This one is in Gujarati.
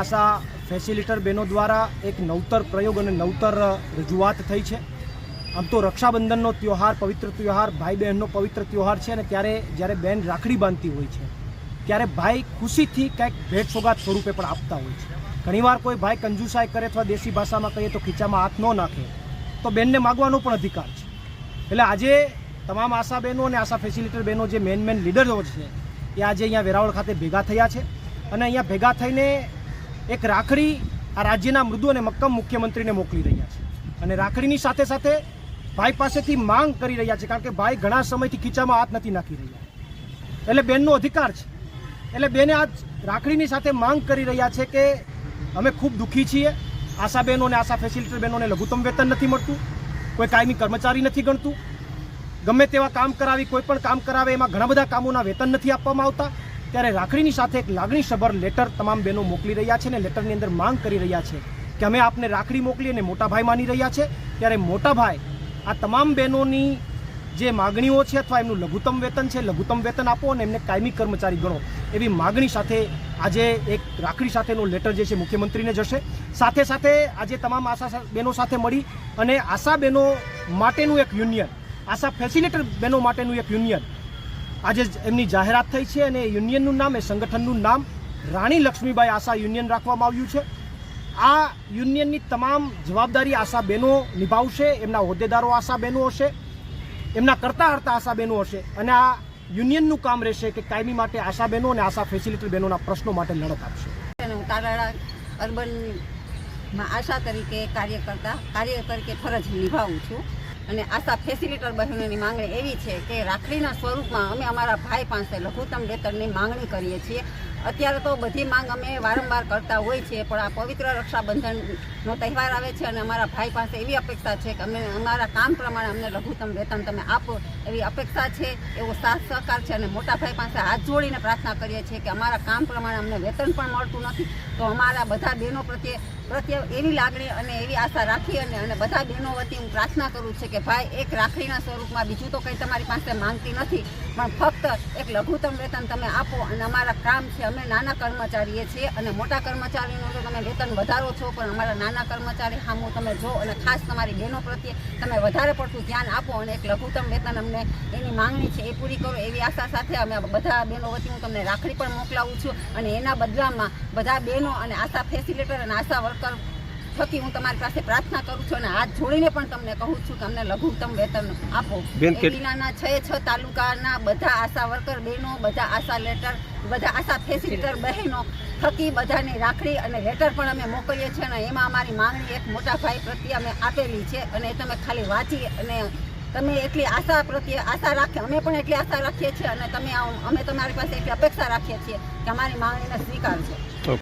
આશા ફેસિલિટર બહેનો દ્વારા એક નવતર પ્રયોગ અને નવતર રજૂઆત થઈ છે. આમ તો રક્ષાબંધનનો ત્યોહાર, પવિત્ર ત્યોહાર ભાઈ બહેનનો પવિત્ર ત્યોહાર છે અને ત્યારે જ્યારે બહેન રાખડી બાંધતી હોય છે, ત્યારે ભાઈ ખુશીથી કંઈક ભેટ સોગાત સ્વરૂપે પણ આપતા હોય છે. ઘણીવાર કોઈ ભાઈ કંજુસાઈ કરે અથવા દેશી ભાષામાં કહીએ તો ખીચામાં હાથ ન નાખે, તો બેનને માગવાનો પણ અધિકાર છે. એટલે આજે તમામ આશા બહેનો અને આશા ફેસિલિટર બહેનો જે મેન મેન લીડરો છે, એ આજે અહીંયા વેરાવળ ખાતે ભેગા થયા છે. અને અહીંયા ભેગા થઈને એક રાખડી આ રાજ્યના મૃદુ અને મક્કમ મુખ્યમંત્રીને મોકલી રહ્યા છે. અને રાખડીની સાથે સાથે ભાઈ પાસેથી માંગ કરી રહ્યા છે, કારણ કે ભાઈ ઘણા સમયથી ખીચામાં હાથ નથી નાખી રહ્યા. એટલે બેનનો અધિકાર છે. એટલે બેને આજ રાખડીની સાથે માંગ કરી રહ્યા છે કે અમે ખૂબ દુઃખી છીએ. આશા બહેનો અને આશા ફેસિલિટી બહેનોને લઘુત્તમ વેતન નથી મળતું. કોઈ કાયમી કર્મચારી નથી ગણતું. ગમે તેવા કામ કરાવી કોઈ પણ કામ કરાવે, એમાં ઘણા બધા કામોના વેતન નથી આપવામાં આવતા. ત્યારે રાખડીની સાથે એક લાગણીસભર લેટર તમામ બહેનો મોકલી રહ્યા છે અને લેટરની અંદર માંગ કરી રહ્યા છે કે અમે આપને રાખડી મોકલી અને મોટા ભાઈ માની રહ્યા છે. ત્યારે મોટા ભાઈ, આ તમામ બહેનોની જે માગણીઓ છે અથવા એમનું લઘુત્તમ વેતન છે, લઘુત્તમ વેતન આપો અને એમને કાયમી કર્મચારી ગણો એવી માગણી સાથે આજે એક રાખડી સાથેનો લેટર જે છે મુખ્યમંત્રીને જશે. સાથે સાથે આજે તમામ આશા બહેનો સાથે મળી અને આશા બહેનો માટેનું એક યુનિયન આશા ફેસિલિટર બહેનો માટેનું એક યુનિયન આજે એમની જાહેરાત થઈ છે અને યુનિયનનું નામ એ સંગઠનનું નામ રાણી લક્ષ્મીબાઈ આશા યુનિયન રાખવામાં આવ્યું છે. આ યુનિયનની તમામ જવાબદારી આશા બહેનો નિભાવશે, એમના હોદ્દેદારો આશા બહેનો હશે, એમના કરતા હરતા આશા બહેનો હશે અને આ યુનિયનનું કામ રહેશે કે કાયમી માટે આશા બહેનો અને આશા ફેસિલિટી બહેનોના પ્રશ્નો માટે લડત આપશે. હું અર્બનમાં આશા તરીકે કાર્ય કરતા કાર્ય તરીકે ફરજ નિભાવું છું. અને આશા ફેસિલિટર બહેનોની માંગણી એવી છે કે રાખડીના સ્વરૂપમાં અમે અમારા ભાઈ પાસે લઘુત્તમ વેતનની માંગણી કરીએ છીએ. અત્યારે તો બધી માંગ અમે વારંવાર કરતા હોય છીએ, પણ આ પવિત્ર રક્ષાબંધનનો તહેવાર આવે છે અને અમારા ભાઈ પાસે એવી અપેક્ષા છે કે અમે અમારા કામ પ્રમાણે અમને લઘુત્તમ વેતન તમે આપો એવી અપેક્ષા છે, એવો સાથ સહકાર છે અને મોટા ભાઈ પાસે હાથ જોડીને પ્રાર્થના કરીએ છીએ કે અમારા કામ પ્રમાણે અમને વેતન પણ મળતું નથી. તો અમારા બધા બહેનો પ્રત્યે પ્રત્યે એવી લાગણી અને એવી આશા રાખી અને અને બધા બહેનો વતી હું પ્રાર્થના કરું છું કે ભાઈ એક રાખડીના સ્વરૂપમાં બીજું તો કંઈ તમારી પાસે માંગતી નથી, પણ ફક્ત એક લઘુત્તમ વેતન તમે આપો અને અમારા કામ છે અમે નાના કર્મચારીએ છીએ અને મોટા કર્મચારીનું તો તમે વેતન વધારો છો, પણ અમારા નાના કર્મચારી સામું તમે જો અને ખાસ તમારી બહેનો પ્રત્યે તમે વધારે પડતું ધ્યાન આપો અને એક લઘુત્તમ વેતન અમને એની માંગણી છે એ પૂરી કરો એવી આશા સાથે અમે બધા બહેનો વતી હું તમને રાખડી પણ મોકલાવું છું અને એના બદલામાં બધા બહેનો અને આશા ફેસિલિટર અને આશા વર્કર થકી હું તમારી પાસે પ્રાર્થના કરું છું અને હાથ જોડીને પણ તમને કહું છું કે અમને લઘુત્તમ વેતન આપો. કે- છ છ તાલુકાના બધા આશા વર્કર બહેનો બધા આશા લેટર બધા આશા ફેસિલિટર બહેનો થકી બધાની રાખડી અને લેટર પણ અમે મોકલીએ છીએ અને એમાં અમારી માંગણી એક મોટા ભાઈ પ્રત્યે અમે આપેલી છે અને એ તમે ખાલી વાંચી અને તમે એટલી આશા પ્રત્યે આશા રાખીએ અમે પણ એટલી આશા રાખીએ છીએ અને તમે અમે તમારી પાસે એટલી અપેક્ષા રાખીએ છીએ કે અમારી માંગણીને સ્વીકારજો